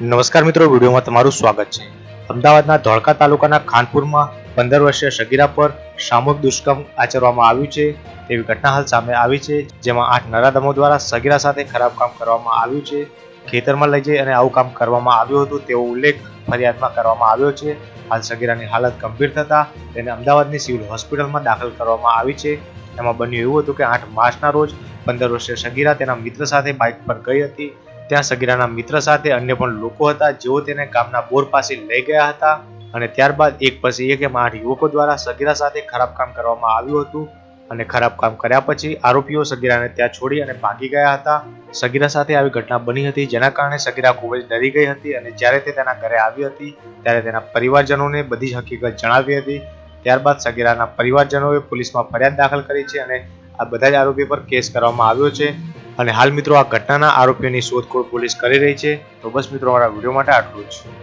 નમસ્કાર મિત્રો, વિડીયોમાં તમારું સ્વાગત છે. અમદાવાદના ધોળકા તાલુકાના ખાનપુરમાં પંદર વર્ષીય સગીરા પર સામૂહિક દુષ્કર્મ આચરવામાં આવ્યું છે. તેવી ઘટના હાલ સામે આવી છે, જેમાં આઠ નરાધમો દ્વારા સગીરા સાથે ખરાબ કામ કરવામાં આવ્યું છે. ખેતરમાં લઈ જઈ અને આવું કામ કરવામાં આવ્યું હતું તેવો ઉલ્લેખ ફરિયાદમાં કરવામાં આવ્યો છે. હાલ સગીરાની હાલત ગંભીર થતા તેને અમદાવાદની સિવિલ હોસ્પિટલમાં દાખલ કરવામાં આવી છે. એમાં બન્યું એવું હતું કે આઠ માર્ચના રોજ પંદર વર્ષીય સગીરા તેના મિત્ર સાથે બાઇક પર ગઈ હતી. ત્યાં સગીરાના મિત્ર સાથે અન્ય પણ લોકો હતા. જેઓ તેને ગામના બોર પાસે લઈ ગયા હતા અને ત્યારબાદ એક પછી એક એમ આઠ યુવકો દ્વારા સગીરા સાથે ખરાબ કામ કરવામાં આવ્યું હતું અને ખરાબ કામ કર્યા પછી આરોપીઓ સગીરાને ત્યાં છોડી અને ભાગી ગયા હતા. સગીરા સાથે આવી ઘટના બની હતી જેના કારણે સગીરા ખૂબ જ ડરી ગઈ હતી અને જ્યારે તે તેના ઘરે આવી હતી ત્યારે તેના પરિવારજનોને બધી જ હકીકત જણાવી હતી. ત્યારબાદ સગીરાના પરિવારજનોએ પોલીસમાં ફરિયાદ દાખલ કરી છે અને આ બધા જ આરોપીઓ પર કેસ કરવામાં આવ્યો છે. અને હાલ મિત્રો આ ઘટનાના આરોપીઓની શોધખોળ પોલીસ કરી રહી છે. તો બસ મિત્રો અમારા વીડિયો માટે આટલું જ.